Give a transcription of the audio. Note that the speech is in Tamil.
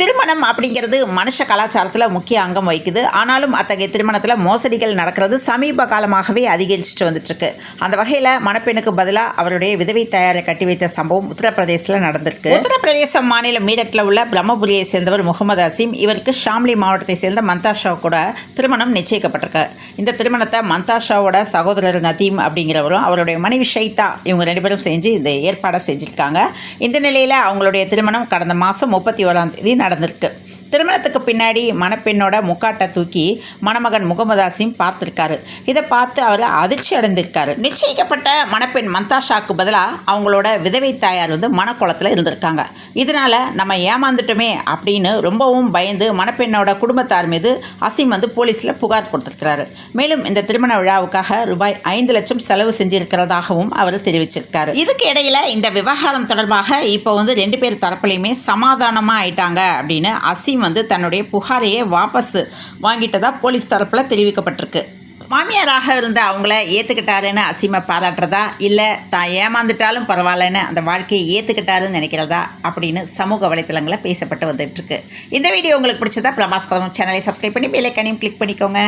திருமணம் அப்படிங்கிறது மனுஷ கலாச்சாரத்தில் முக்கிய அங்கம் வகிக்குது. ஆனாலும் அத்தகைய திருமணத்தில் மோசடிகள் நடக்கிறது சமீப காலமாகவே அதிகரிச்சுட்டு வந்துட்டுருக்கு. அந்த வகையில் மணப்பெண்ணுக்கு பதிலாக அவருடைய விதவை தயாரை கட்டி வைத்த சம்பவம் உத்தரப்பிரதேசத்தில் நடந்திருக்கு. உத்தரப்பிரதேச மாநிலம் மீரட்டில் உள்ள பிரம்மபுரியை சேர்ந்தவர் முகமது அசீம். இவருக்கு ஷாம்லி மாவட்டத்தை சேர்ந்த மந்தாஷா கூட திருமணம் நிச்சயிக்கப்பட்டிருக்கு. இந்த திருமணத்தை மந்தாஷாவோட சகோதரர் நதீம் அப்படிங்கிறவரும் அவருடைய மனைவி ஷைதா இவங்க ரெண்டு பேரும் செஞ்சு இந்த ஏற்பாடை செஞ்சுருக்காங்க. இந்த நிலையில் அவங்களுடைய திருமணம் கடந்த மாதம் முப்பத்தி ஓராம் தேதி நடந்திருக்கு. திருமணத்துக்கு பின்னாடி மணப்பெண்ணோட முக்காட்டை தூக்கி மணமகன் முகமது பார்த்துருக்காரு. இதை பார்த்து அவர் அதிர்ச்சி அடைந்திருக்காரு. நிச்சயிக்கப்பட்ட மணப்பெண் மந்தாஷாக்கு பதிலாக அவங்களோட விதவை தாயார் வந்து மணக்குளத்தில் இருந்திருக்காங்க. இதனால் நம்ம ஏமாந்துட்டோமே அப்படின்னு ரொம்பவும் பயந்து மணப்பெண்ணோட குடும்பத்தார் மீது அசீம் வந்து போலீஸில் புகார் கொடுத்துருக்கிறாரு. மேலும் இந்த திருமண விழாவுக்காக ரூபாய் ஐந்து லட்சம் செலவு செஞ்சிருக்கிறதாகவும் அவர் தெரிவிச்சிருக்காரு. இதுக்கு இடையில இந்த விவகாரம் தொடர்பாக இப்போ வந்து ரெண்டு பேர் தரப்புலையுமே சமாதானமாக ஆயிட்டாங்க அப்படின்னு அசீம் வந்து தன்னுடைய புகாரையே வாபஸ் வாங்கிட்டதா போலீஸ் தரப்பில் தெரிவிக்கப்பட்டிருக்கு. மாமியாராக இருந்த அவங்கள ஏற்றுக்கிட்டாருன்னு அசீமை பாராட்டுறதா? இல்லை தான் ஏமாந்துட்டாலும் பரவாயில்லன்னு அந்த வாழ்க்கையை ஏற்றுக்கிட்டாருன்னு நினைக்கிறதா? அப்படின்னு சமூக வலைத்தளங்களில் பேசப்பட்டு வந்துட்டுருக்கு இந்த வீடியோ உங்களுக்கு பிடிச்சதா பிரபாஸ்கரம் சேனலை சப்ஸ்கிரைப் பண்ணி பெல்லைக்கானையும் கிளிக் பண்ணிக்கோங்க.